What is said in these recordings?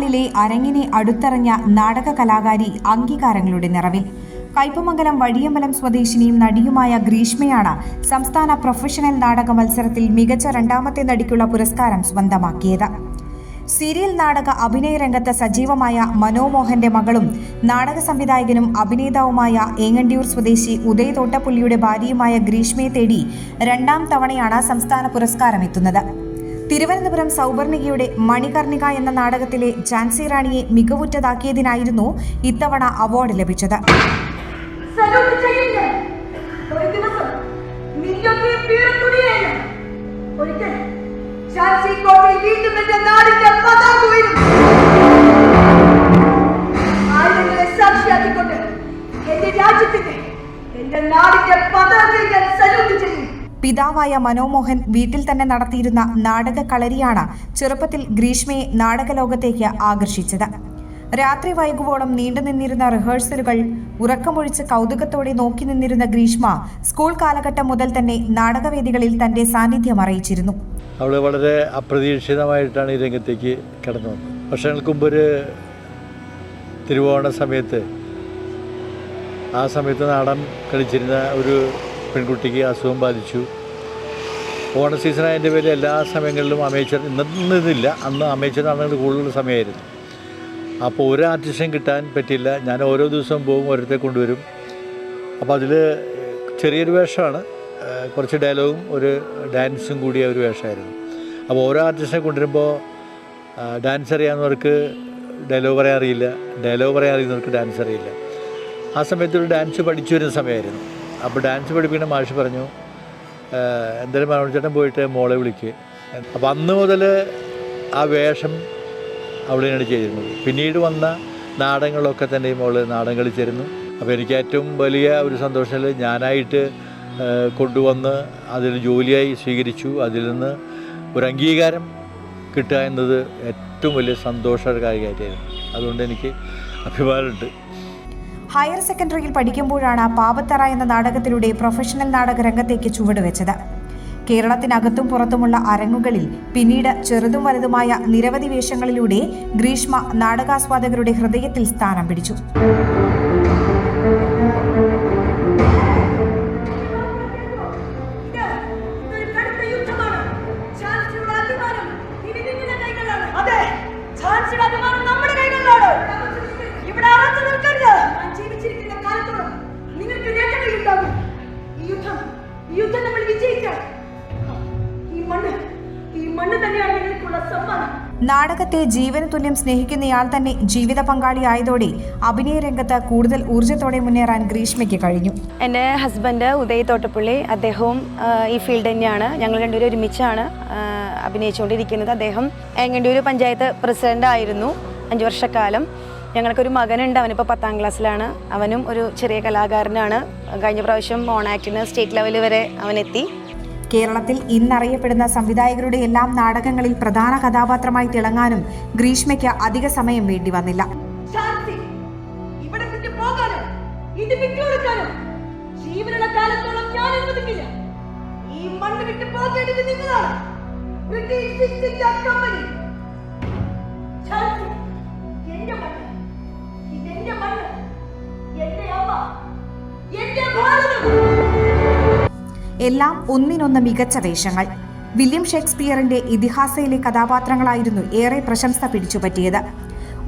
നാളിലെ അരങ്ങിനെ അടുത്തറിഞ്ഞ നാടക കലാകാരി അംഗീകാരങ്ങളുടെ നിറവിൽ. കയ്പമംഗലം വഴിയമ്പലം സ്വദേശിനിയും നടിയുമായ ഗ്രീഷ്മയാണ് സംസ്ഥാന പ്രൊഫഷണൽ നാടക മത്സരത്തിൽ മികച്ച രണ്ടാമത്തെ നടിക്കുള്ള പുരസ്കാരം സ്വന്തമാക്കിയത്. സീരിയൽ നാടക അഭിനയ രംഗത്ത് സജീവമായ മനോമോഹന്റെ മകളും നാടക സംവിധായകനും അഭിനേതാവുമായ ഏങ്ങണ്ടിയൂർ സ്വദേശി ഉദയ് തോട്ടപ്പുള്ളിയുടെ ഭാര്യയുമായ ഗ്രീഷ്മയെ തേടി രണ്ടാം തവണയാണ് സംസ്ഥാന പുരസ്കാരം എത്തുന്നത് തിരുവനന്തപുരം സൗവർണികയുടെ മണികർണിക എന്ന നാടകത്തിലെ ഝാൻസി റാണിയെ മികവുറ്റതാക്കിയതിനായിരുന്നു ഇത്തവണ അവാർഡ് ലഭിച്ചത്. ഒരിക്കൽ ഝാൻസി കോട്ടയിൽ വീണ്ടും എന്റെ നാടിന്റെ പതാക ഉയരും പിതാവായ മനോമോഹൻ വീട്ടിൽ തന്നെ നടത്തിയിരുന്ന നാടക കളരിയാണ് ചെറുപ്പത്തിൽ ഗ്രീഷ്മയെ നാടകലോകത്തേക്ക് ആകർഷിച്ചത്. രാത്രി വൈകുവോളം നീണ്ടു നിന്നിരുന്ന റിഹേഴ്സലുകൾ ഉറക്കമൊഴിച്ച് കൗതുകത്തോടെ നോക്കി നിന്നിരുന്ന ഗ്രീഷ്മ സ്കൂൾ കാലഘട്ടം മുതൽ തന്നെ നാടകവേദികളിൽ തന്റെ സാന്നിധ്യം അറിയിച്ചിരുന്നു. അവൾ വളരെ അപ്രതീക്ഷിതമായിട്ടാണ് ഈ രംഗത്തേക്ക് കടന്നു വന്നത്. വർഷങ്ങൾക്ക് മുമ്പ് ഒരു തിരുവോണ സമയത്ത് ആ സമയത്ത് നാടൻ കളിച്ചിരുന്ന ഒരു പെൺകുട്ടിക്ക് അസുഖം ബാധിച്ചു. ഓണ സീസണായതിന്റെ പേരിൽ എല്ലാ സമയങ്ങളിലും അമേച്ചർ ഇന്നില്ല അന്ന് അമേച്ചർ നാടകങ്ങൾ കൂടുതൽ സമയമായിരുന്നു. അപ്പോൾ ഒരു ആർട്ടിസ്റ്റും കിട്ടാൻ പറ്റില്ല ഞാൻ ഓരോ ദിവസവും പോകും ഓരോരുത്തരെ കൊണ്ടുവരും. അപ്പോൾ അതിൽ ചെറിയൊരു വേഷമാണ്. കുറച്ച് ഡയലോഗും ഒരു ഡാൻസും കൂടിയ ഒരു വേഷമായിരുന്നു. അപ്പോൾ ഓരോ ആർട്ടിസ്റ്റിനെ കൊണ്ടുവരുമ്പോൾ ഡാൻസ് അറിയാവുന്നവർക്ക് ഡയലോഗ് പറയാൻ അറിയില്ല. ഡയലോഗ് പറയാൻ അറിയുന്നവർക്ക് ഡാൻസ് അറിയില്ല. ആ സമയത്ത് ഒരു ഡാൻസ് പഠിച്ചു വരുന്ന സമയമായിരുന്നു. അപ്പോൾ ഡാൻസ് പഠിപ്പിക്കുന്ന മാഷ് പറഞ്ഞു എന്തായാലും മനോജ് ചേട്ടൻ പോയിട്ട് മോളെ വിളിക്ക്. അപ്പം അന്ന് മുതൽ ആ വേഷം അവളിനാണ് ചെയ്തിരുന്നത്. പിന്നീട് വന്ന നാടകങ്ങളൊക്കെ തന്നെ മോൾ നാടകം കളിച്ചിരുന്നു അപ്പോൾ എനിക്ക് ഏറ്റവും വലിയ ഒരു സന്തോഷം ഞാനായിട്ട് കൊണ്ടുവന്ന് അതിൽ ജോലിയായി സ്വീകരിച്ചു. അതിൽ നിന്ന് ഒരു അംഗീകാരം കിട്ടുക എന്നത് ഏറ്റവും വലിയ സന്തോഷകാരിയായിട്ടായിരുന്നു അതുകൊണ്ട് എനിക്ക് അഭിമാനമുണ്ട്. ഹയർ സെക്കൻഡറിയിൽ പഠിക്കുമ്പോഴാണ് പാവത്തറ എന്ന നാടകത്തിലൂടെ പ്രൊഫഷണൽ നാടക രംഗത്തേക്ക് ചുവടുവെച്ചത്. കേരളത്തിനകത്തും പുറത്തുമുള്ള അരങ്ങുകളിൽ പിന്നീട് ചെറുതും വലുതുമായ നിരവധി വേഷങ്ങളിലൂടെ ഗ്രീഷ്മ നാടകാസ്വാദകരുടെ ഹൃദയത്തിൽ സ്ഥാനം പിടിച്ചു. ഝാൻസിയുടെ അഭിമാനം. മണ്ണ് തന്നെയാണ് നിങ്ങൾക്കുള്ള സമ്മാനം നാടകത്തെ ജീവന തുല്യം സ്നേഹിക്കുന്നയാൾ തന്നെ ജീവിത പങ്കാളിയായതോടെ അഭിനയ രംഗത്ത് കൂടുതൽ ഊർജത്തോടെ മുന്നേറാൻ ഗ്രീഷ്മയ്ക്ക് കഴിഞ്ഞു. എന്റെ ഹസ്ബൻഡ് ഉദയ് തോട്ടപ്പള്ളി അദ്ദേഹവും ഈ ഫീൽഡ് തന്നെയാണ്. ഞങ്ങൾ രണ്ടുപേരും ഒരുമിച്ചാണ് അഭിനയിച്ചുകൊണ്ടിരിക്കുന്നത്. അദ്ദേഹം ഏങ്ങണ്ടിയൂർ പഞ്ചായത്ത് പ്രസിഡന്റ് ആയിരുന്നു അഞ്ചു വർഷക്കാലം. ഞങ്ങൾക്കൊരു മകനുണ്ട് അവനിപ്പോൾ പത്താം ക്ലാസ്സിലാണ്. അവനും ഒരു ചെറിയ കലാകാരനാണ്. കഴിഞ്ഞ പ്രാവശ്യം ഓണാക്ടിന് സ്റ്റേറ്റ് ലെവൽ വരെ അവനെത്തി. കേരളത്തിൽ ഇന്നറിയപ്പെടുന്ന സംവിധായകരുടെ എല്ലാം നാടകങ്ങളിൽ പ്രധാന കഥാപാത്രമായി തിളങ്ങാനും ഗ്രീഷ്മയ്ക്ക് അധിക സമയം വേണ്ടി വന്നില്ല. ബ്രിട്ടീഷ് ഈസ്റ്റ് ഇന്ത്യ കമ്പനി എല്ലാം ഒന്നിനൊന്ന് മികച്ച വേഷങ്ങൾ. വില്യം ഷേക്സ്പിയറിന്റെ ഇതിഹാസയിലെ കഥാപാത്രങ്ങളായിരുന്നു ഏറെ പ്രശംസ പിടിച്ചുപറ്റിയത്.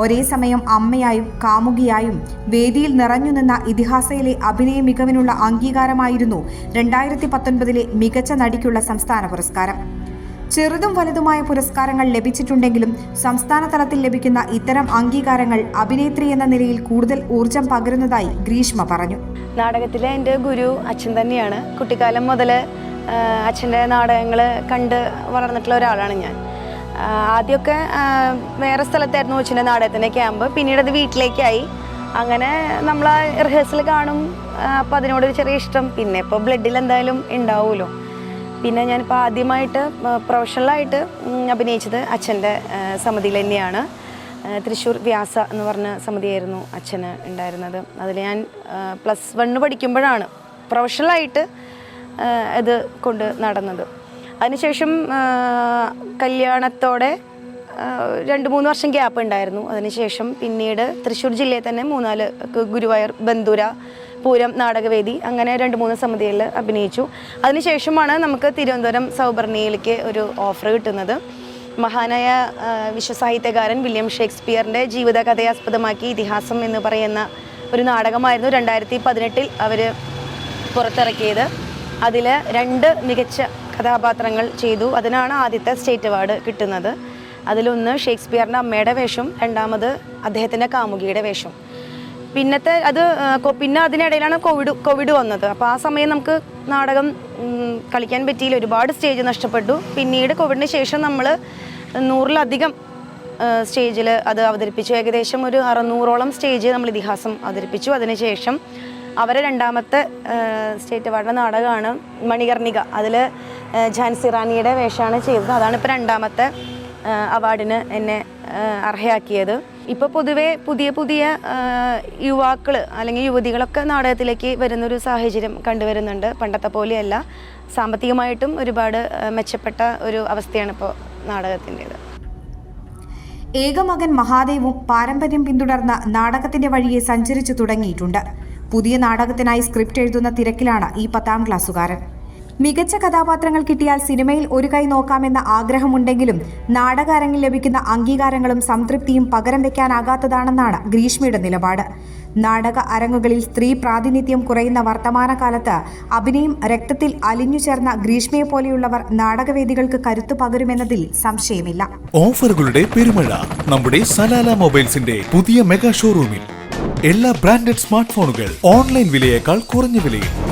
ഒരേ സമയം അമ്മയായും കാമുകിയായും വേദിയിൽ നിറഞ്ഞുനിന്ന ഇതിഹാസയിലെ അഭിനയ മികവിനുള്ള അംഗീകാരമായിരുന്നു രണ്ടായിരത്തി പത്തൊൻപതിലെ മികച്ച നടിക്കുള്ള സംസ്ഥാന പുരസ്കാരം. ചെറുതും വലുതുമായ പുരസ്കാരങ്ങൾ ലഭിച്ചിട്ടുണ്ടെങ്കിലും സംസ്ഥാന തലത്തിൽ ലഭിക്കുന്ന ഇത്തരം അംഗീകാരങ്ങൾ അഭിനേത്രി എന്ന നിലയിൽ കൂടുതൽ ഊർജം പകരുന്നതായി ഗ്രീഷ്മ പറഞ്ഞു. നാടകത്തിലെ എന്റെ ഗുരു അച്ഛൻ തന്നെയാണ്. കുട്ടിക്കാലം മുതൽ അച്ഛന്റെ നാടകങ്ങൾ കണ്ട് വളർന്നിട്ടുള്ള ഒരാളാണ് ഞാൻ. ആദ്യമൊക്കെ വേറെ സ്ഥലത്തായിരുന്നു അച്ഛന്റെ നാടകത്തിന്റെ ക്യാമ്പ്. പിന്നീട് അത് വീട്ടിലേക്കായി. അങ്ങനെ നമ്മൾ റിഹേഴ്സൽ കാണും. അപ്പോൾ അതിനോടൊരു ചെറിയ ഇഷ്ടം. പിന്നെ ഇപ്പോൾ ബ്ലഡിൽ എന്തായാലും ഉണ്ടാവുമല്ലോ. പിന്നെ ഞാനിപ്പോൾ ആദ്യമായിട്ട് പ്രൊഫഷണലായിട്ട് അഭിനയിച്ചത് അച്ഛന്റെ സമിതിയിൽ തന്നെയാണ്. തൃശ്ശൂർ വ്യാസ എന്ന് പറഞ്ഞ സമിതിയായിരുന്നു അച്ഛന് ഉണ്ടായിരുന്നത്. അതിൽ ഞാൻ പ്ലസ് വണ്ണ് പഠിക്കുമ്പോഴാണ് പ്രൊഫഷണലായിട്ട് ഇത് കൊണ്ട് നടന്നത്. അതിനുശേഷം കല്യാണത്തോടെ രണ്ട് മൂന്ന് വർഷം ഗ്യാപ്പ് ഉണ്ടായിരുന്നു. അതിനുശേഷം പിന്നീട് തൃശ്ശൂർ ജില്ലയിൽ തന്നെ മൂന്നാൽ ഗുരുവായൂർ ബന്ദുര പൂരം നാടകവേദി അങ്ങനെ രണ്ട് മൂന്ന് സമിതികളിൽ അഭിനയിച്ചു. അതിനുശേഷമാണ് നമുക്ക് തിരുവനന്തപുരം സൗബർണിയിലേക്ക് ഒരു ഓഫർ കിട്ടുന്നത്. മഹാനായ വിശ്വസാഹിത്യകാരൻ വില്യം ഷേക്സ്പിയറിന്റെ ജീവിതകഥയെ ആസ്പദമാക്കി ഇതിഹാസം എന്ന് പറയുന്ന ഒരു നാടകമായിരുന്നു രണ്ടായിരത്തി പതിനെട്ടിൽ അവർ പുറത്തിറക്കിയത്. അതിൽ രണ്ട് മികച്ച കഥാപാത്രങ്ങൾ ചെയ്തു. അതിനാണ് ആദ്യത്തെ സ്റ്റേറ്റ് അവാർഡ് കിട്ടുന്നത്. അതിലൊന്ന് ഷേക്സ്പിയറിന്റെ അമ്മയുടെ വേഷം രണ്ടാമത് അദ്ദേഹത്തിന്റെ കാമുകിയുടെ വേഷം. പിന്നത്തെ അത് പിന്നെ അതിനിടയിലാണ് കോവിഡ് കോവിഡ് വന്നത്. അപ്പോൾ ആ സമയം നമുക്ക് നാടകം കളിക്കാൻ പറ്റിയില്ല. ഒരുപാട് സ്റ്റേജ് നഷ്ടപ്പെട്ടു. പിന്നീട് കോവിഡിന് ശേഷം നമ്മൾ നൂറിലധികം സ്റ്റേജിൽ അത് അവതരിപ്പിച്ചു. ഏകദേശം ഒരു അറുന്നൂറോളം സ്റ്റേജ് നമ്മൾ ഇതിഹാസം അവതരിപ്പിച്ചു. അതിനുശേഷം അവരെ രണ്ടാമത്തെ സ്റ്റേറ്റ് അവാർഡിന്റെ നാടകമാണ് മണികർണിക. അതിൽ ഝാൻസി റാണിയുടെ വേഷമാണ് ചെയ്തത്. അതാണ് ഇപ്പോൾ രണ്ടാമത്തെ അവാർഡിന് എന്നെ അർഹയാക്കിയത്. ഇപ്പോൾ പൊതുവേ പുതിയ പുതിയ യുവാക്കൾ അല്ലെങ്കിൽ യുവതികളൊക്കെ നാടകത്തിലേക്ക് വരുന്നൊരു സാഹചര്യം കണ്ടുവരുന്നുണ്ട്. പണ്ടത്തെ പോലെയല്ല. സാമ്പത്തികമായിട്ടും ഒരുപാട് മെച്ചപ്പെട്ട ഒരു അവസ്ഥയാണ് ഇപ്പോൾ നാടകത്തിന്റേത്. ഏകമകൻ മഹാദേവും പാരമ്പര്യം പിന്തുടർന്ന നാടകത്തിന്റെ വഴിയെ സഞ്ചരിച്ചു തുടങ്ങിയിട്ടുണ്ട്. പുതിയ നാടകത്തിനായി സ്ക്രിപ്റ്റ് എഴുതുന്ന തിരക്കിലാണ് ഈ പത്താം ക്ലാസ്സുകാരൻ. മികച്ച കഥാപാത്രങ്ങൾ കിട്ടിയാൽ സിനിമയിൽ ഒരു കൈ നോക്കാമെന്ന ആഗ്രഹമുണ്ടെങ്കിലും നാടകാരങ്ങൾ ലഭിക്കുന്ന അംഗീകാരങ്ങളും സംതൃപ്തിയും പകരം വെക്കാനാകാത്തതാണെന്നാണ് ഗ്രീഷ്മയുടെ നിലപാട്. നാടക അരങ്ങുകളിൽ സ്ത്രീ പ്രാതിനിധ്യം കുറയുന്ന വർത്തമാനകാലത്ത് അഭിനയം രക്തത്തിൽ അലിഞ്ഞു ചേർന്ന ഗ്രീഷ്മയെ പോലെയുള്ളവർ നാടകവേദികൾക്ക് കരുത്തു പകരുമെന്നതിൽ സംശയമില്ല. ഓഫറുകളുടെ പെരുമഴ നമ്മുടെ സലാല മൊബൈൽസിന്റെ പുതിയ മെഗാ ഷോറൂമിൽ. എല്ലാ ബ്രാൻഡഡ് സ്മാർട്ട് ഫോണുകൾ ഓൺലൈൻ വിലയേക്കാൾ കുറഞ്ഞ വിലയിൽ.